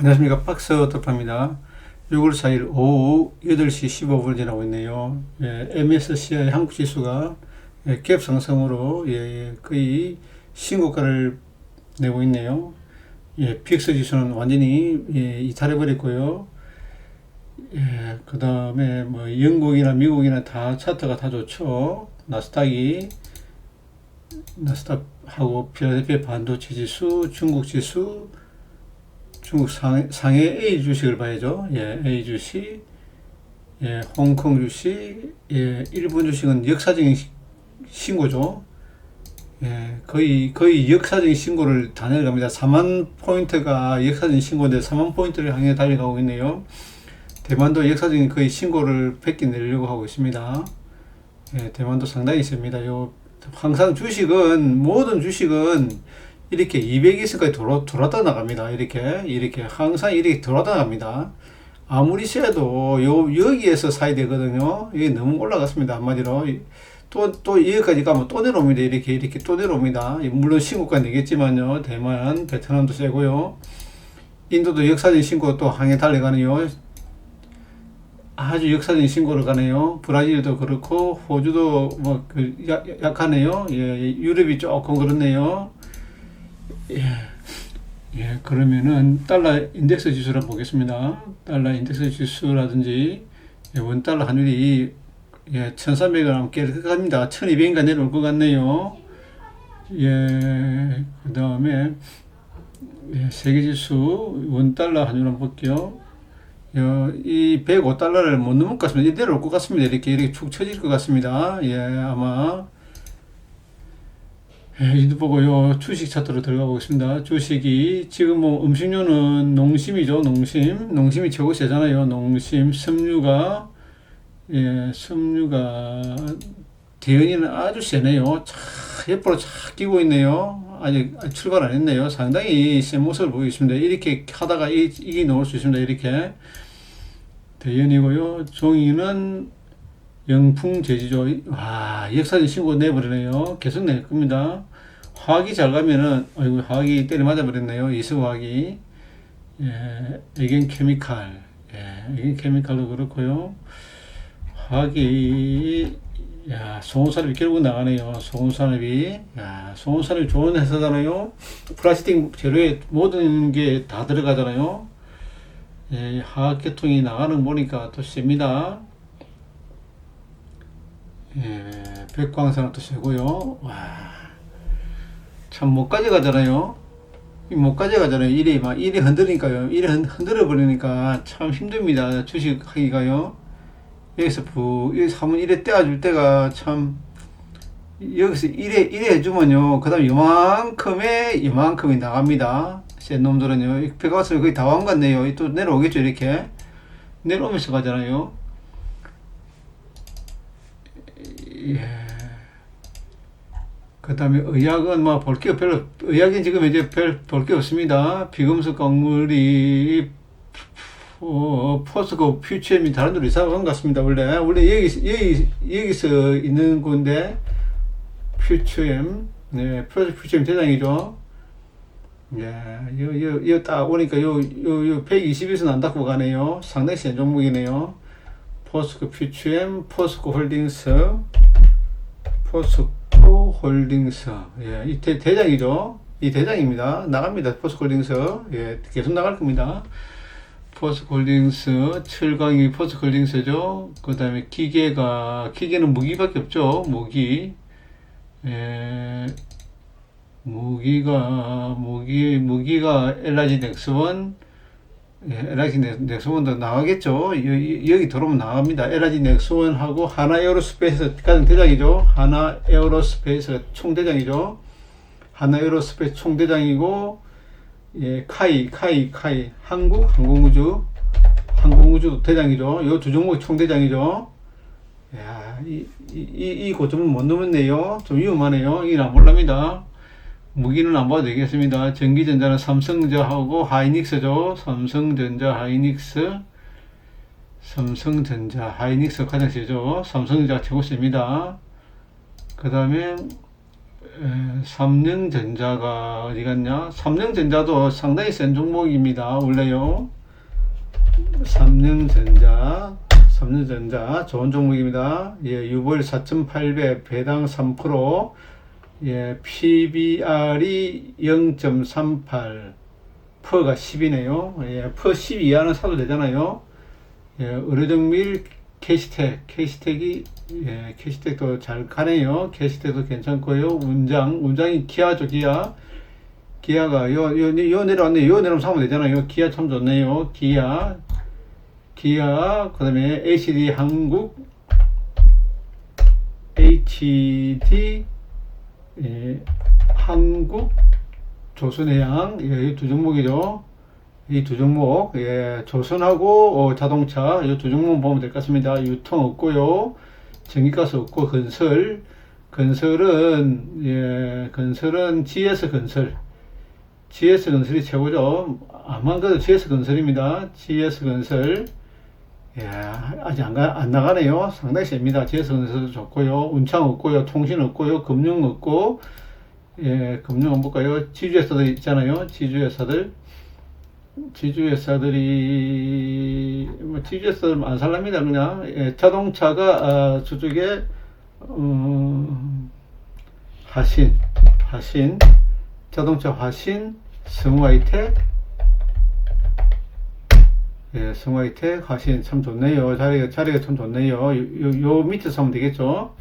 안녕하십니까. 박스 오토파입니다. 6월 4일 오후 8시 15분을 지나고 있네요. 예, MSCI 한국 지수가 예, 갭 상승으로 예, 거의 신고가를 내고 있네요. 예, PX 지수는 완전히 예, 이탈해 버렸고요. 예, 그 다음에 뭐 영국이나 미국이나 다 차트가 다 좋죠. 나스닥이 나스닥하고 필라델피아 반도체 지수 중국 지수 중국 상, 상해 A 주식을 봐야죠. 예, A 주식, 예, 홍콩 주식, 예, 일본 주식은 역사적인 시- 신고죠. 예, 거의, 거의 역사적인 신고를 다 내려갑니다. 4만 포인트가 역사적인 신고인데 4만 포인트를 향해 달려가고 있네요. 대만도 역사적인 거의 신고를 100개 내려고 하고 있습니다. 예, 대만도 상당히 있습니다. 요, 항상 주식은, 모든 주식은 이렇게 200에서까지 돌아, 돌아다 나갑니다. 이렇게, 이렇게, 항상 이렇게 돌아다 나갑니다. 아무리 세도 요, 여기에서 사야 되거든요. 이게 너무 올라갔습니다. 한마디로. 또, 또, 여기까지 가면 또 내려옵니다. 이렇게, 이렇게 또 내려옵니다. 물론 신고가 내겠지만요. 대만, 베트남도 세고요. 인도도 역사적인 신고 또 항해 달려가네요. 아주 역사적인 신고를 가네요. 브라질도 그렇고, 호주도 뭐, 그, 약, 약하네요. 예, 유럽이 조금 그렇네요. 예, 예, 그러면은 달러 인덱스 지수를 보겠습니다. 달러 인덱스 지수라든지 예, 원 달러 환율이 예, 1,300원 넘게 갑니다. 1,200인가 내려올 것 같네요. 예, 그 다음에 예, 세계 지수 원 달러 환율 한번 볼게요. 어, 이 105달러를 못 넘을 것 같습니다. 내려올 것 같습니다. 이렇게 이렇게 축 처질 것 같습니다. 예, 아마 예, 이도 보고요. 주식 차트로 들어가 보겠습니다. 주식이 지금 뭐 음식료는 농심이죠. 농심. 농심이 최고 세잖아요. 농심, 섬유가 예, 섬유가 대연이는 아주 세네요. 차, 옆으로 착 끼고 있네요. 아직 출발 안 했네요. 상당히 센 모습을 보이고 있습니다. 이렇게 하다가 이, 이게 나올 수 있습니다. 이렇게. 대연이고요. 종이는 영풍 제지조. 와, 역사적 신고 내버리네요. 계속 낼 겁니다. 화학이 잘 가면은, 아이고, 화학이 때려 맞아 버렸네요. 이수화학이. 예, 에겐 케미칼. 예, 에겐 케미칼도 그렇고요. 화학이, 야, 송산업이 결국 나가네요. 송산업이. 야, 송산업이 좋은 회사잖아요. 플라스틱 재료에 모든 게 다 들어가잖아요. 예, 화학계통이 나가는 거 보니까 또 셉니다. 예, 백광산은 또 세고요. 와, 참 못 가져가잖아요. 이못 가져가잖아요. 일이 막 일이 흔들리니까요. 일이 흔, 흔들어 버리니까 참 힘듭니다. 주식 하기가요. 여기서 부, 한번 일에 떼어줄 때가 참 여기서 일에 일에 해주면요. 그 다음 이만큼의 이만큼이 나갑니다. 센 놈들은요. 이 백악관을 거의 다왕 같네요. 또 내려오겠죠. 이렇게 내려오면서 가잖아요. 예. 그 다음에 의학은 뭐 볼 게 별로, 의학은 지금 이제 별 볼 게 없습니다. 비금속 광물이, 어, 포스코 퓨처엠이 다른 데로 이사 간것 같습니다. 원래. 원래 여기, 여기, 여기서 있는 건데, 퓨처엠, 네, 퓨처엠 대장이죠. 예, 요, 요, 요, 딱 오니까 요, 요, 요 120에서 난다고 가네요. 상당히 센 종목이네요. 포스코 퓨처엠, 포스코 홀딩스, 포스코 홀딩스. 예, 이 대, 대장이죠. 이 대장입니다. 나갑니다. 포스코 홀딩스. 예, 계속 나갈 겁니다. 포스코 홀딩스, 철강이 포스코 홀딩스죠. 그 다음에 기계가, 기계는 무기밖에 없죠. 무기. 예, 무기가, 무기, 무기가 LG 넥스원, 예, LG 넥- 넥스원도 나가겠죠. 여, 기 들어오면 나갑니다. LG 넥스원하고 하나 에어로스페이스 가장 대장이죠. 하나 에어로스페이스 총대장이죠. 하나 에어로스페이스 총대장이고, 예, 카이, 카이, 카이, 한국 항공우주, 항공우주 대장이죠. 이두 종목이 총대장이죠. 야, 이, 이, 이, 이 고점을 못 넘었네요. 좀 위험하네요. 이건 안 볼랍니다. 무기는 안 봐도 되겠습니다. 전기전자는 삼성전자하고 하이닉스죠. 삼성전자, 하이닉스. 삼성전자, 하이닉스 가장 세죠. 삼성전자 최고 셉니다. 그 다음에 에, 삼성전자가 어디 갔냐? 삼성전자도 상당히 센 종목입니다. 원래요. 삼성전자, 삼성전자 좋은 종목입니다. 예, 유볼 4,800, 배당 3%, 예, PBR이 0.38, 퍼가 10이네요. 예, 퍼10 이하는 사도 되잖아요. 예, 의료정밀 캐시텍, 캐시텍이, 예, 캐시텍도 잘 가네요. 캐시텍도 괜찮고요. 운장, 운장이 기아죠, 기아. 기아가, 요, 요, 요 내려왔네. 요 내려오면 사면 되잖아요. 기아 참 좋네요. 기아. 기아, 그 다음에 HD 한국, HD, 예, 한국, 조선해양, 예, 이두 종목이죠. 이 두 종목, 예, 조선하고 어, 자동차, 이 두 종목 보면 될 것 같습니다. 유통 없고요. 전기가스 없고, 건설. 건설은, 예, 건설은 GS 건설. GS 건설이 최고죠. 아만 그래도 GS 건설입니다. GS 건설. 예, 아직 안, 가, 안 나가네요. 상당히 셉니다. 건설도 좋고요. 운창 없고요. 통신 없고요. 금융 없고, 예, 금융 한번 볼까요? 지주회사들 있잖아요. 지주회사들. 지주회사들이, 뭐, 지주회사들 안 살랍니다. 그냥, 예, 자동차가, 아, 저쪽에, 어, 화신, 화신, 자동차 화신, 성화이텍, 예, 성화이텍, 화신 참 좋네요. 자리가, 자리가 참 좋네요. 요, 요, 요 밑에서 하면 되겠죠.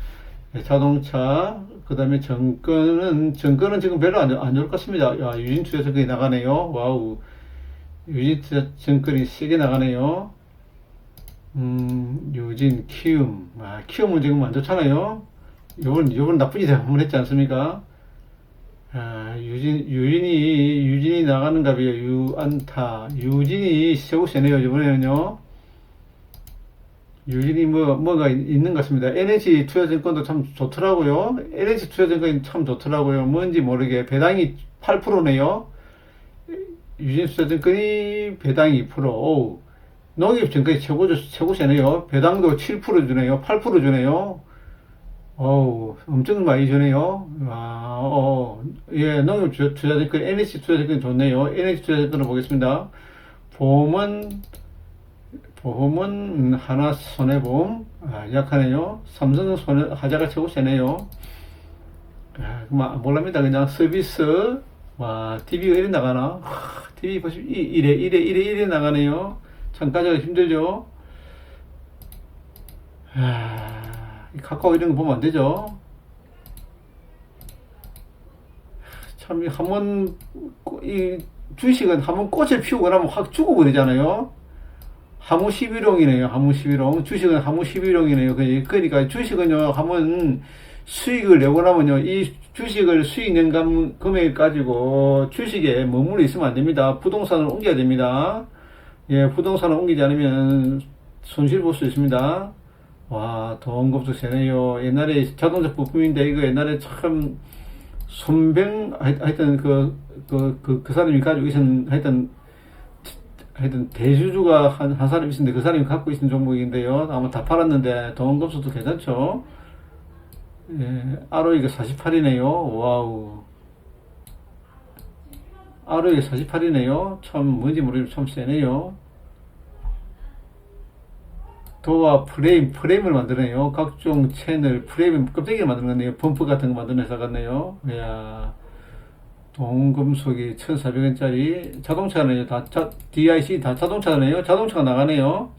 예, 자동차, 그 다음에 정권은, 정권은 지금 별로 안, 안 좋을 것 같습니다. 야, 유진 투자 정권이 나가네요. 와우. 유진 투자 정권이 세게 나가네요. 음, 유진, 키움. 아, 키움은 지금 안 좋잖아요. 요번, 요번 나쁜 짓 한번 했지 않습니까? 아, 유진, 유진이, 유진이 나가는가 봐요. 유안타. 유진이 세고 세네요. 이번에는요. 유진이 뭐, 뭐가 있- 있는 것 같습니다. NH 투자증권도 참 좋더라고요. NH 투자증권이 참 좋더라고요. 뭔지 모르게. 배당이 8%네요. 유진 투자증권이 배당이 2%. 오우. 농협증권이 최고죠. 최고 세네요. 배당도 7% 주네요. 8% 주네요. 어우, 엄청 많이 주네요. 아, 어, 예, 농협 투- 투자증권, NH 투자증권 좋네요. NH 투자증권을 보겠습니다. 보험은, 보험은 음, 하나 손해보험, 아, 약하네요. 삼성 손해, 하자가 최고 세네요. 아, 뭐, 몰랍니다. 그냥 서비스, 와, TV가 이래 나가나? 하, TV 보시, 이- 이래, 이래, 이래, 이래 나가네요. 참 가져가 힘들죠? 아, 이 카카오 이런 거 보면 안 되죠? 참, 한번, 이 주식은 한 번 꽃을 피우고 나면 확 죽어버리잖아요? 하무 11홍이네요. 하무 11홍. 주식은 하무 11홍이네요. 그러니까 주식은요, 한번 수익을 내고 나면요, 이 주식을 수익 낸 감- 금액 가지고 주식에 머물러 있으면 안 됩니다. 부동산을 옮겨야 됩니다. 예, 부동산을 옮기지 않으면 손실 볼 수 있습니다. 와, 돈금도 세네요. 옛날에 자동차 부품인데 이거 옛날에 참 손병 하- 하여튼 그 그 그 그 사람이 가지고 있은 하여튼 하여튼 대주주가 한, 한 사람 있었는데 그 사람이 갖고 있는 종목인데요. 아마 다 팔았는데 돈금수도 괜찮죠. 예, ROE가 48이네요. 와우. ROE가 48이네요. 참 뭔지 모르겠지만 참 세네요. 도어 프레임, 프레임을 만드네요. 각종 채널, 프레임, 껍데기를 만드네요. 범프 같은 거 만드는 회사 같네요. 이야, 동금속이 1,400원짜리 자동차네요. 다, 자, DIC 다 자동차네요. 자동차가 나가네요.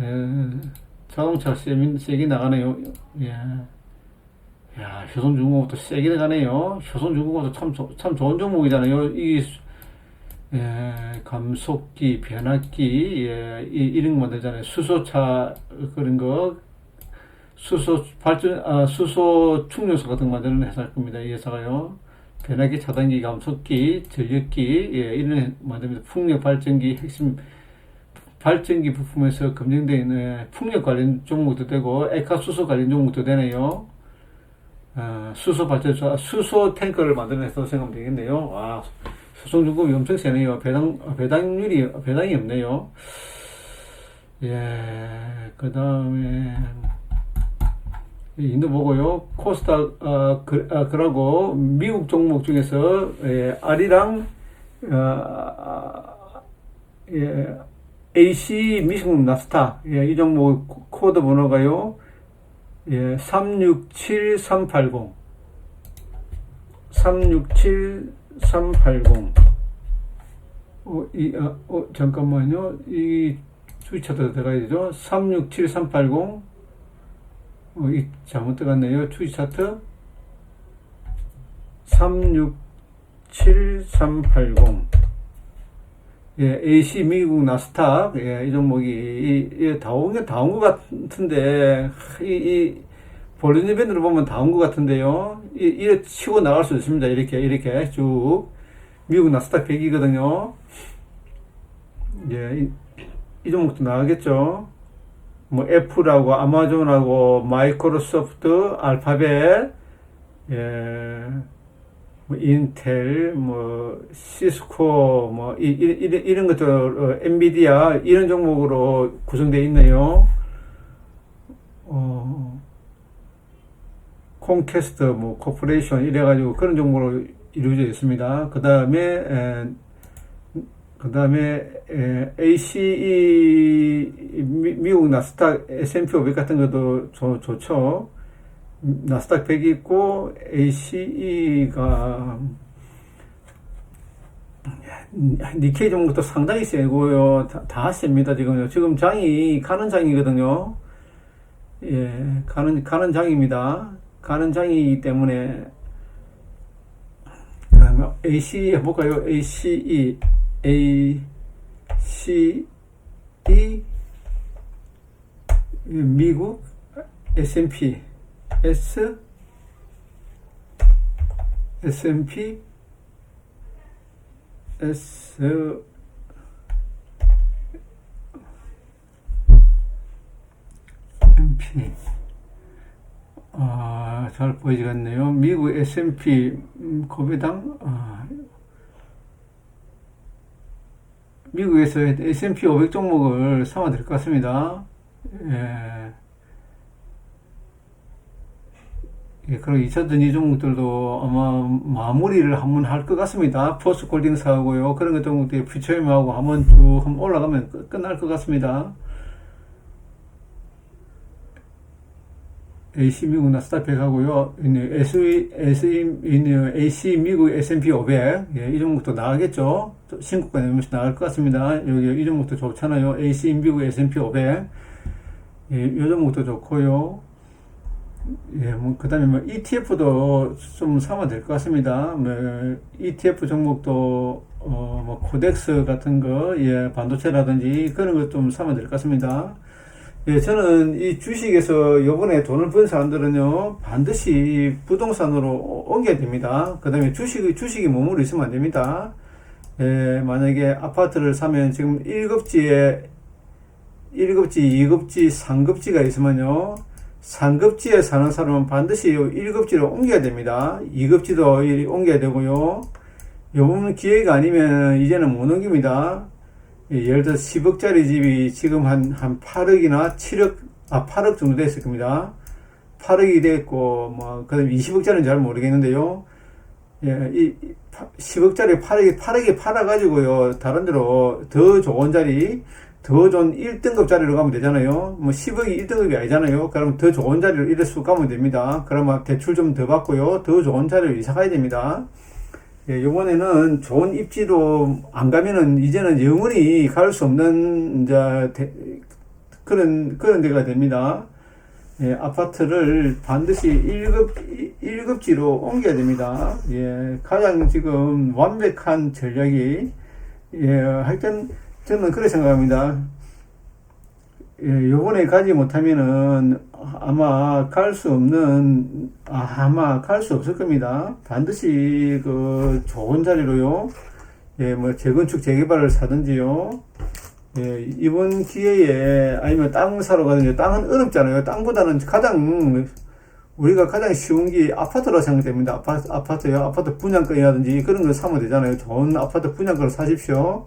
예, 자동차 세게, 세게 나가네요. 예. 야, 효성중공업도 세게 나가네요. 효성중공업도 참, 좋- 참 좋은 종목이잖아요. 이 예, 감속기, 변압기, 예, 이, 이런 거 만들잖아요. 수소차, 그런 거, 수소 발전, 아, 수소 충전소 같은 거 만드는 회사일 겁니다. 이 회사가요. 변압기, 차단기, 감속기, 전력기, 예, 이런 거 만듭니다. 풍력 발전기, 핵심, 발전기 부품에서 검증되어 있는 풍력 관련 종목도 되고, 에카 수소 관련 종목도 되네요. 아, 수소 발전소, 아, 수소 탱커를 만드는 회사 생각하면 되겠네요. 와, 수송중급이 엄청 세네요. 배당, 배당률이, 배당이 없네요. 예, 그 다음에, 이 인도 보고요. 코스닥 아, 그, 아, 그러고 미국 종목 중에서 예, 아리랑 아, 예, AC 미국 나스닥 예, 이 종목 코- 코드 번호가요. 예, 367380 367380 어, 이, 아, 어, 잠깐만요. 이 주차도 들어가야 되죠. 367380 어, 이 잘못 들어갔네요. 추이 차트 367380 예, AC 미국 나스닥 예, 이 종목이 이, 이 다운 게 다운 것 같은데 이, 이 볼리는 밴드로 보면 다운 것 같은데요. 이, 이래 치고 나갈 수 있습니다. 이렇게 이렇게 쭉 미국 나스닥 100이거든요. 예, 이, 이 종목도 나가겠죠. 뭐 애플하고 아마존하고 마이크로소프트, 알파벳, 예, 뭐 인텔, 뭐 시스코, 뭐 이, 이, 이, 이런 것들, 어, 엔비디아 이런 종목으로 구성되어 있네요. 어, 콘캐스트, 뭐 코퍼레이션 이래가지고 그런 종목으로 이루어져 있습니다. 그 다음에 그 다음에 ACE 미- 미국 나스닥 S&P 500 같은 것도 좋, 좋죠. 나스닥 100이 있고 ACE가 니케이 종목도 상당히 세고요. 다, 다 셉니다 지금요. 지금 장이 가는 장이거든요. 예, 가는 가는 장입니다. 가는 장이기 때문에 그다음에 ACE 해볼까요? ACE A C E. 미국 S&P. S. S&P. S. M&P 아, 잘 보이지 않네요. 미국 S&P 음, 거배당 아, 미국에서 S&P 500 종목을 사면 될것 같습니다. 예. 예, 그리고 2차전 이 종목들도 아마 마무리를 한번 할 것 같습니다. 포스 콜딩스하고요. 그런 것 종목들이 퓨처엠하고 한번 쭉 한번 올라가면 끝- 끝날 것 같습니다. AC 미국 나스닥 100 하고요. SE, SE, AC 미국 S&P 500. 예, 이 종목도 나가겠죠. 또 신고가 되면서 나갈 것 같습니다. 여기 이 종목도 좋잖아요. AC 미국 S&P 500. 예, 이 종목도 좋고요. 예, 뭐, 그 다음에 뭐, ETF도 좀 사면 될 것 같습니다. 뭐, ETF 종목도, 어, 뭐, 코덱스 같은 거, 예, 반도체라든지 그런 것좀 사면 될 것 같습니다. 예, 저는 이 주식에서 요번에 돈을 번 사람들은요, 반드시 부동산으로 옮겨야 됩니다. 그 다음에 주식이, 주식이 몸으로 있으면 안 됩니다. 예, 만약에 아파트를 사면 지금 1급지에 1급지, 2급지, 3급지가 있으면요, 상급지에 사는 사람은 반드시 1급지로 옮겨야 됩니다. 2급지도 옮겨야 되고요. 요번 기회가 아니면 이제는 못 옮깁니다. 예, 예를 들어 10억짜리 집이 지금 한, 한 8억이나 7억, 아, 8억 정도 됐을 겁니다. 8억이 됐고, 뭐, 그 다음에 20억짜리는 잘 모르겠는데요. 예, 이, 10억짜리 8억이, 8억이 팔아가지고요. 다른 데로 더 좋은 자리, 더 좋은 1등급 자리로 가면 되잖아요. 뭐 10억이 1등급이 아니잖아요. 그러면 더 좋은 자리로 이래 쑥 가면 됩니다. 그러면 대출 좀 더 받고요. 더 좋은 자리로 이사 가야 됩니다. 예, 요번에는 좋은 입지로 안 가면은 이제는 영원히 갈 수 없는 이제 대- 그런 그런 데가 됩니다. 예, 아파트를 반드시 1급 1급지로 옮겨야 됩니다. 예, 가장 지금 완벽한 전략이 예, 하여튼 저는 그렇게 생각합니다. 예, 요번에 가지 못하면은 아마 갈 수 없는, 아, 아마 갈 수 없을 겁니다. 반드시 그 좋은 자리로요. 예, 뭐 재건축 재개발을 사든지요. 예, 이번 기회에 아니면 땅 사러 가든지 땅은 어렵잖아요. 땅보다는 가장 우리가 가장 쉬운 게 아파트라 생각됩니다. 아파트, 아파트요. 아파트 분양권이라든지 그런 걸 사면 되잖아요. 좋은 아파트 분양권을 사십시오.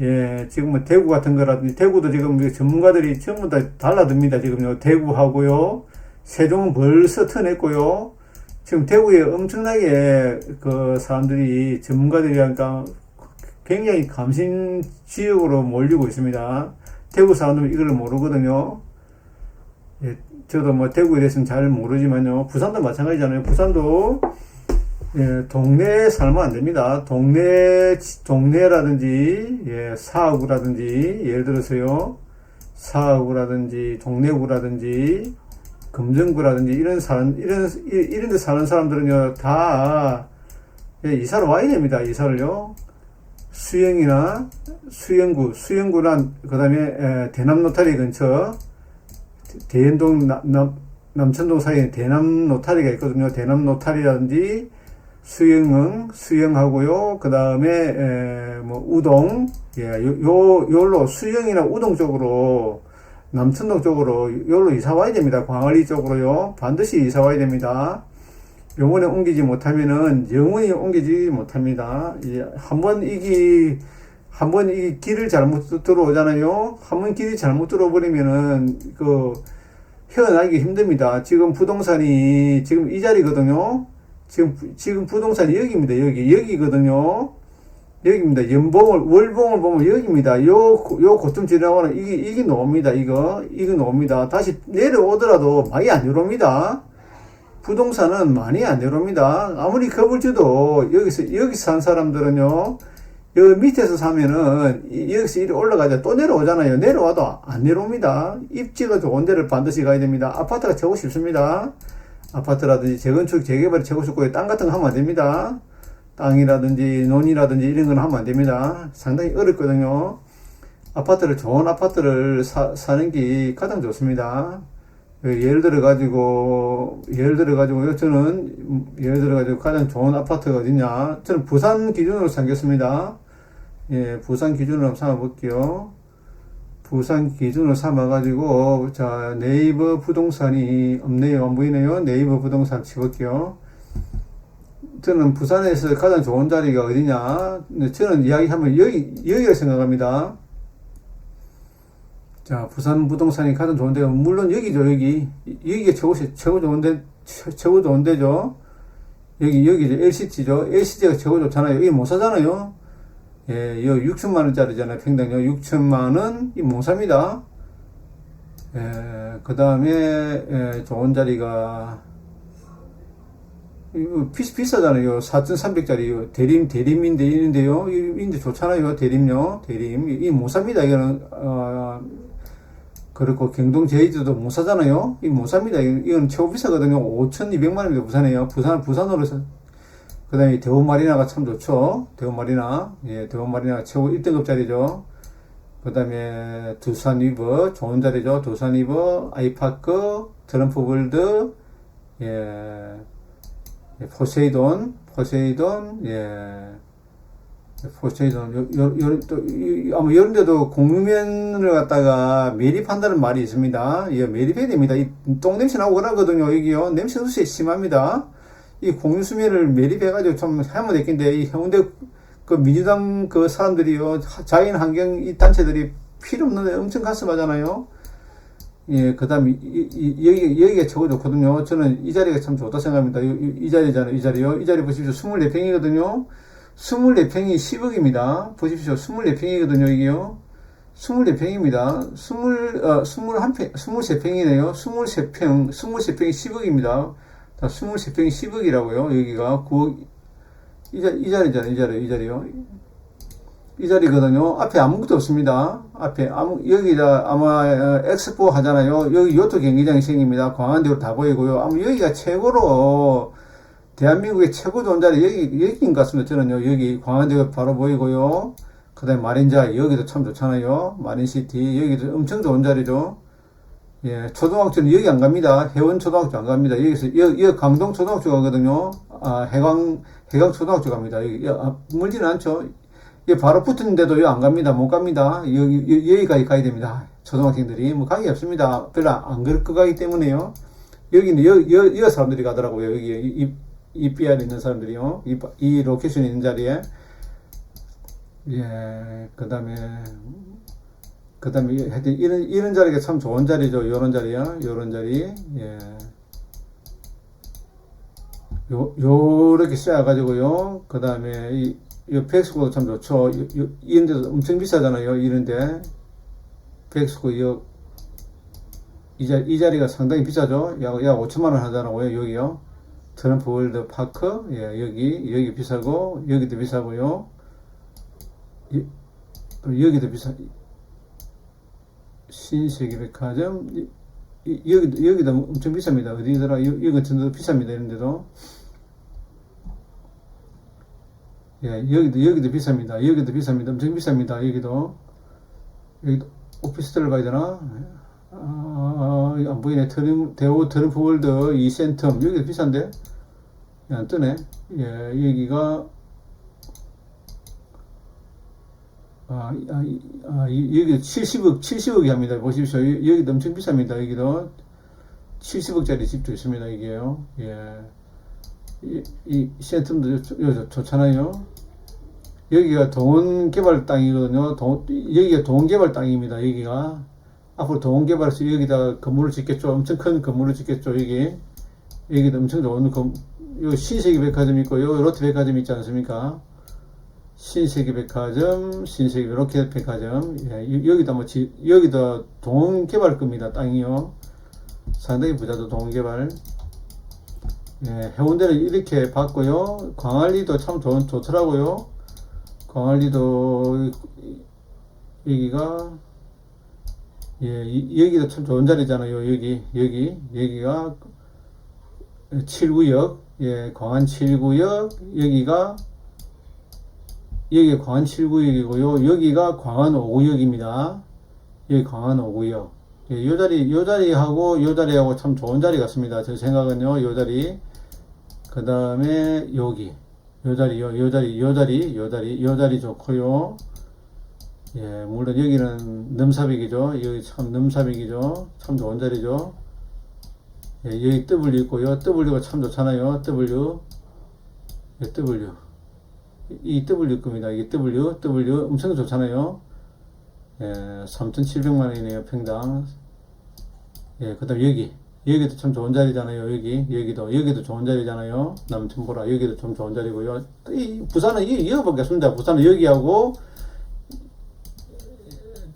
예, 지금 뭐 대구 같은 거라든지 대구도 지금 그 전문가들이 전부 다 달라듭니다. 지금요. 대구하고요. 세종은 벌써 터냈고요. 지금 대구에 엄청나게 그 사람들이 전문가들이 하니까 굉장히 감신 지역으로 몰리고 있습니다. 대구 사람들은 이걸 모르거든요. 예, 저도 뭐 대구에 대해서는 잘 모르지만요. 부산도 마찬가지잖아요. 부산도 예, 동네에 살면 안 됩니다. 동네, 동네라든지, 예, 사구라든지, 예를 들어서요, 사구라든지, 동래구라든지, 금정구라든지, 이런 사람, 이런, 이- 이런 데 사는 사람들은요, 다, 예, 이사를 와야 됩니다. 이사를요. 수영이나, 수영구, 수영구란, 그 다음에, 대남 노타리 근처, 대연동, 남, 남, 남천동 사이에 대남 노타리가 있거든요. 대남 노타리라든지, 수영은 수영하고요. 그 다음에 뭐 우동, 예, 요, 요 요로 수영이나 우동 쪽으로 남천동 쪽으로 요로 이사 와야 됩니다. 광안리 쪽으로요. 반드시 이사 와야 됩니다. 요번에 옮기지 못하면은 영원히 옮기지 못합니다. 이제 한번 이기 한 번 이 길을 잘못 들어오잖아요. 한 번 길이 잘못 들어버리면은 그 헤어나기 힘듭니다. 지금 부동산이 지금 이 자리거든요. 지금 지금 부동산이 여기입니다. 여기 여기거든요. 여기입니다. 연봉을 월봉을 보면 여기입니다. 요 요 고점 지나가는 이게 이게 나옵니다. 이거 이거 나옵니다. 다시 내려오더라도 많이 안 내려옵니다. 부동산은 많이 안 내려옵니다. 아무리 겁을 줘도 여기서 여기 산 사람들은요. 여기 밑에서 사면은 이- 여기서 이리 올라가자 또 내려오잖아요. 내려와도 안 내려옵니다. 입지가 좋은 데를 반드시 가야 됩니다. 아파트가 최고 쉽습니다. 아파트라든지 재건축, 재개발 쉽고요. 땅 같은 거 하면 안 됩니다. 땅이라든지 논이라든지 이런 건 하면 안 됩니다. 상당히 어렵거든요. 아파트를 좋은 아파트를 사, 사는 게 가장 좋습니다. 그 예를 들어 가지고 예를 들어 가지고 저는 음, 예를 들어 가지고 가장 좋은 아파트가 어디냐? 저는 부산 기준으로 삼겠습니다. 예, 부산 기준으로 한번 삼아 볼게요. 부산 기준으로 삼아가지고, 자, 네이버 부동산이 없네요. 안 보이네요. 네이버 부동산 치볼게요. 저는 부산에서 가장 좋은 자리가 어디냐? 저는 이야기하면 여기, 여기라 생각합니다. 자, 부산 부동산이 가장 좋은 데가, 물론 여기죠, 여기. 여기가 최고, 최고 좋은 데, 최- 최고 좋은 데죠. 여기, 여기죠. LCT죠. LCT가 최고 좋잖아요. 여기 못 사잖아요. 예, 이 6천만 원짜리잖아요. 평당요. 6천만 원, 이못 삽니다. 예, 그 다음에, 예, 좋은 자리가, 이거 비, 비싸잖아요. 4,300짜리, 대림, 대림인데, 있는데요. 이- 인데 좋잖아요. 대림요. 대림. 이못 삽니다. 이거는, 어, 그렇고, 경동 제이드도 못 사잖아요. 이못 삽니다. 이건, 최고 비싸거든요. 5,200만 원입니다. 부산에요. 부산, 부산으로 서- 그 다음에 대원 마리나가 참 좋죠. 대원 마리나. 예, 대원 마리나가 최고 1등급짜리죠. 그 다음에 두산 위버, 좋은 자리죠. 두산 위버, 아이파크, 트럼프월드, 예, 예, 포세이돈, 포세이돈, 예, 포세이돈, 요, 요, 요, 또, 이- 아마 이런 데도 공면을 갖다가 매립한다는 말이 있습니다. 예, 매립해야 됩니다. 이 똥냄새 나고 그러거든요. 여기요. 냄새 수시 심합니다. 이 공유수면을 매립해가지고 좀 하면 되겠는데, 이 해운대 그 민주당 그 사람들이요, 하- 자연 환경 이 단체들이 필요 없는데 엄청 가슴하잖아요. 예, 그 이, 여기, 여기가 최고 좋거든요. 저는 이 자리가 참 좋다 생각합니다. 이, 이- 이 자리잖아요, 이 자리요. 이 자리 보십시오. 24평이거든요. 24평이 10억입니다. 보십시오. 24평이거든요, 이게요. 24평입니다. 20, 어, 21평, 23평이네요. 23평, 23평이 10억입니다. 자, 23평이 10억이라고요. 여기가 9억, 이, 자, 이 자리잖아요. 이 자리, 이 자리요. 이 자리거든요. 앞에 아무것도 없습니다. 앞에 아무, 여기다 아마 어, 엑스포 하잖아요. 여기 요트 경기장이 생깁니다. 광안대로 다 보이고요. 아마 여기가 최고로 대한민국의 최고 좋은 자리 여기, 여기인 것 같습니다. 저는요. 여기 광안대가 바로 보이고요. 그 다음에 마린자, 여기도 참 좋잖아요. 마린시티, 여기도 엄청 좋은 자리죠. 예, 초등학교는 여기 안 갑니다. 해원 초등학교 안 갑니다. 여기서, 여, 여 강동 초등학교 가거든요. 아, 해강, 해강 초등학교 갑니다. 여기, 여, 아, 멀지는 않죠. 여 바로 붙었는데도 여기 안 갑니다. 못 갑니다. 여기, 여, 여기까지 가야 됩니다. 초등학생들이. 뭐, 가기 없습니다. 별로 안 그럴 것 같기 때문에요. 여기는 여, 여, 여 사람들이 가더라고요. 여기, 이, 이, 이 삐알에 있는 사람들이요. 이, 이 로케이션에 있는 자리에. 예, 그 다음에, 그 다음에, 하여튼, 이런, 이런 자리가 참 좋은 자리죠. 요런 자리요. 요런 자리. 예. 요, 요렇게 쌓아가지고요. 그 다음에 이, 이 백스코 참 좋죠. 요, 요, 이런 데도 엄청 비싸잖아요. 이런데. 백스코 요, 이, 자, 이 자리가 상당히 비싸죠. 약, 약 5천만 원 하잖아요. 여기요. 트럼프 월드 파크. 예, 여기, 여기 비싸고, 여기도 비싸고요. 이, 또 여기도 비싸. 신세계백화점. 이, 이, 여기도, 여기도 엄청 비쌉니다. 어디더라? 여, 여기 데도 비쌉니다. 이런 데도. 예, 여기도, 여기도 비쌉니다. 여기도 비쌉니다. 엄청 비쌉니다. 여기도. 여기도 오피스텔을 봐야 되나? 아, 안 보이네. 트림, 대우 트럼프 월드 이 센텀. 여기도 비싼데? 예, 안 뜨네. 예, 여기가, 아, 이- 아, 이- 아, 이- 여기 70억, 70억이 합니다. 보십시오. 여- 여기도 엄청 비쌉니다. 여기도. 70억짜리 집도 있습니다. 이게요. 예. 이, 이 센텀도 좋- 좋- 좋잖아요. 여기가 동원 개발 땅이거든요. 동, 여기가 동원 개발 땅입니다. 여기가. 앞으로 동원 개발해서 여기다 건물을 짓겠죠. 엄청 큰 건물을 짓겠죠. 여기. 여기도 엄청 좋은 건, 요 신세계 백화점 있고, 요 롯데 백화점 있지 않습니까? 신세계 백화점, 신세계 로켓 백화점. 예, 여- 여기다 뭐, 지, 여기다 동원 개발 겁니다. 땅이요. 상당히 부자도 동원 개발. 예, 해운대는 이렇게 봤고요. 광안리도 참 좋, 좋더라고요. 광안리도 여기가 예, 이- 여기도 참 좋은 자리잖아요. 여기 여기 여기가 7구역 예, 광안 7구역 여기가 여기 광안 7구역이고요. 여기가 광안 5구역입니다. 여기 광안 5구역. 예, 요 자리 요 자리하고 요 자리하고 참 좋은 자리 같습니다. 제 생각은요. 요 자리 그 다음에 여기 요 자리 요, 요 자리 요 자리 요 자리 요 자리 좋고요 예 물론 여기는 넘사벽이죠 여기 참 넘사벽이죠 참 좋은 자리죠 예, 여기 W 있고요 W가 참 좋잖아요 W 예, W 이 W 겁니다 이게 W 엄청 좋잖아요 예 3,700만 원이네요 평당 예, 그 다음 여기. 여기도 참 좋은 자리잖아요. 여기. 여기도. 여기도 좋은 자리잖아요. 남천보라. 여기도 좀 좋은 자리고요. 이, 부산은 이, 이어밖에 없습니다. 부산은 여기하고,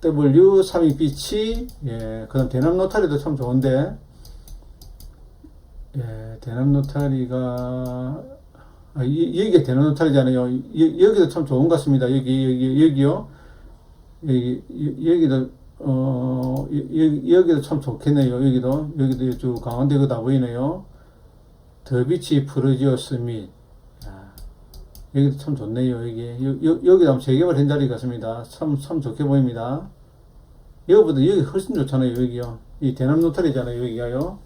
W, 32비치, 예, 그 다음 대남 노타리도 참 좋은데, 예, 대남 노타리가, 아, 이, 여기가 대남 노타리잖아요. 여, 여기도 참 좋은 것 같습니다. 여기, 여기, 여기요. 여기, 여- 여기도, 어, 여- 여기, 여기도 참 좋겠네요. 여기도, 여기도 쭉 강원대가 다 보이네요. 더비치 프로지오스 및, 야, 여기도 참 좋네요. 여기, 여, 여, 여기도 한번 재개발 한 자리 같습니다. 참, 참 좋게 보입니다. 여기보다 여기 훨씬 좋잖아요. 여기요. 이 대남 노탈이잖아요. 여기가요.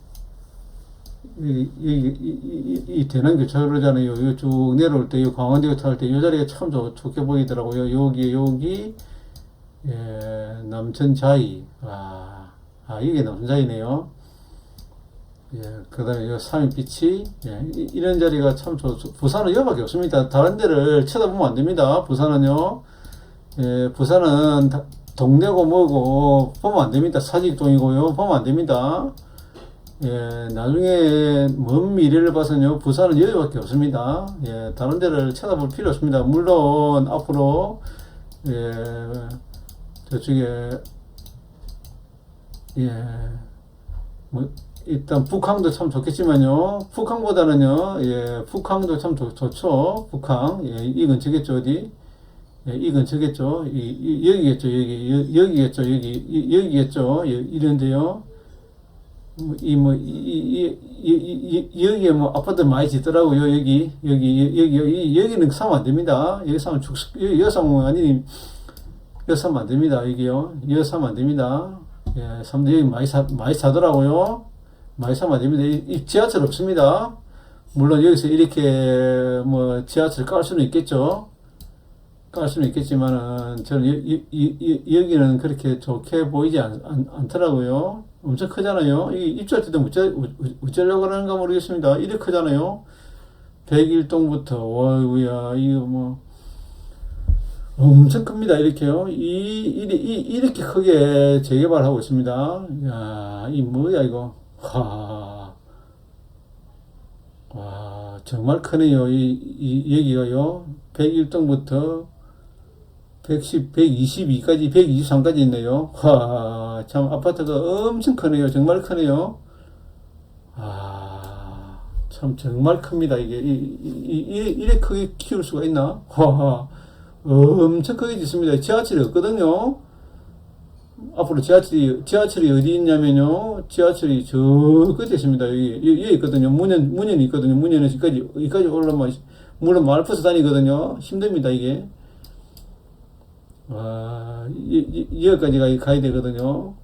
이, 이, 이 대남 교차로잖아요. 여기 쭉 내려올 때, 이 강원대 교차할 때, 이 자리가 참 좋, 좋게 보이더라고요. 여기, 여기, 예, 남천자이. 와, 아, 이게 남천자이네요. 예, 그 다음에 요 삼인빛이, 예, 이- 이런 자리가 참 좋, 좋- 부산은 여밖에 없습니다. 다른 데를 쳐다보면 안 됩니다. 부산은요. 예, 부산은 다- 동네고 뭐고 보면 안 됩니다. 사직동이고요. 보면 안 됩니다. 예, 나중에 먼 미래를 봐서는요, 부산은 여기밖에 없습니다. 예, 다른 데를 쳐다볼 필요 없습니다. 물론 앞으로 예, 저쪽에 예, 뭐 일단 북항도 참 좋겠지만요. 북항보다는요, 예, 북항도 참 좋, 좋죠. 북항, 예, 이 근처겠죠 어디? 예, 이 근처겠죠. 이, 이 여기겠죠 여기 여, 여기겠죠 여기 이, 여기겠죠 여- 이런데요. 뭐, 이, 뭐, 이, 이, 이, 이, 이, 여기에 뭐, 아파트 많이 짓더라고요, 여기. 여기, 여기, 여기, 여기는 사면 안 됩니다. 여기 사면 죽, 여기, 사면, 아니, 여기 사면 안 됩니다, 여기요. 여기 사면 안 됩니다. 예, 사람들이 여기 많이 사, 많이 사더라고요. 많이 사면 안 됩니다. 이, 이 지하철 없습니다. 물론 여기서 이렇게, 뭐, 지하철 깔 수는 있겠죠. 깔 수는 있겠지만은, 저는 여, 여, 여, 여기는 그렇게 좋게 보이지 않, 않, 않더라고요. 엄청 크잖아요. 이 입주할 때도 어쩌, 어쩌려고 하는가 모르겠습니다. 이렇게 크잖아요. 101동부터, 어이구야, 이거 뭐, 엄청 큽니다. 이렇게요. 이, 이, 이, 이렇게 크게 재개발하고 있습니다. 야, 이 뭐야, 이거. 와. 와, 저 정말 크네요. 이, 이 여기가요. 101동부터 110, 122까지, 123까지 있네요. 와, 참 아파트가 엄청 크네요. 정말 크네요. 아, 참 정말 큽니다. 이게 이, 이, 이, 이래 크게 키울 수가 있나? 와, 엄청 크게 짓습니다. 지하철이 없거든요. 앞으로 지하철이 지하철이 어디 있냐면요. 지하철이 저 끝에 있습니다. 여기 여기, 있거든요. 문현 문현이 있거든요. 문현에서 여기까지 여기까지 올라면 물론 말버스 다니거든요. 힘듭니다 이게. 와, 이, 이, 여기까지가 가야 되거든요.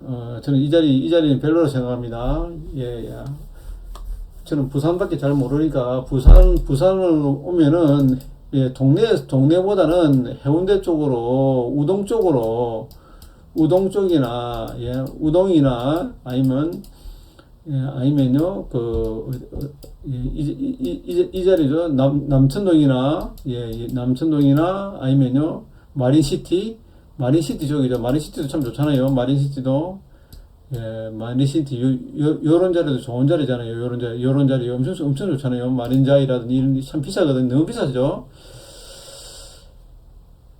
어, 저는 이 자리 이 자리는 별로로 생각합니다. 예, 예. 저는 부산밖에 잘 모르니까 부산 부산을 오면은 예, 동네 동네보다는 해운대 쪽으로 우동 쪽으로 우동 쪽이나 예, 우동이나 아니면 예, 아니면요 그 어, 이 자리죠 남 남천동이나 예, 이 남천동이나 아니면요 마린시티 마린시티 쪽이죠. 마린시티도 참 좋잖아요. 마린시티도. 예, 마린시티 요, 요, 요런 자리도 좋은 자리잖아요. 요런 자리 요런 자리 엄청 엄청 좋잖아요. 마린자이라든지 이런 게참 비싸거든요. 너무 비싸죠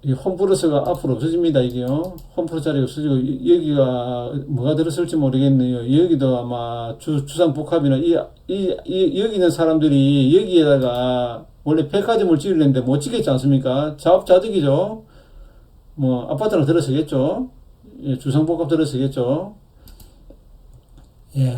이 홈플러스가 앞으로 없어집니다, 이게요. 홈플러스 자리가 없어지고, 이- 여기가 뭐가 들었을지 모르겠네요. 여기도 아마 주, 주상복합이나, 이, 이, 이, 여기 있는 사람들이 여기에다가 원래 백화점을 지으려는데 못 짓겠지 않습니까? 자업자득이죠. 뭐, 아파트는 들어서겠죠. 예, 주상복합 들어서겠죠. 예.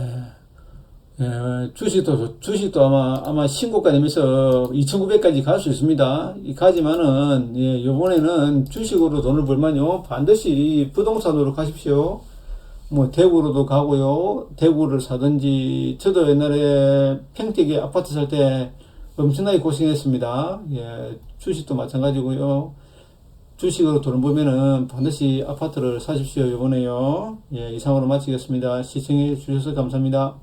예, 주식도, 주식도 아마, 아마 신고가 되면서 2,900까지 갈 수 있습니다. 이 가지만은, 예, 요번에는 주식으로 돈을 벌면요, 반드시 부동산으로 가십시오. 뭐, 대구로도 가고요, 대구를 사든지, 저도 옛날에 평택에 아파트 살 때 엄청나게 고생했습니다. 예, 주식도 마찬가지고요. 주식으로 돈을 벌면은 반드시 아파트를 사십시오. 요번에요. 예, 이상으로 마치겠습니다. 시청해 주셔서 감사합니다.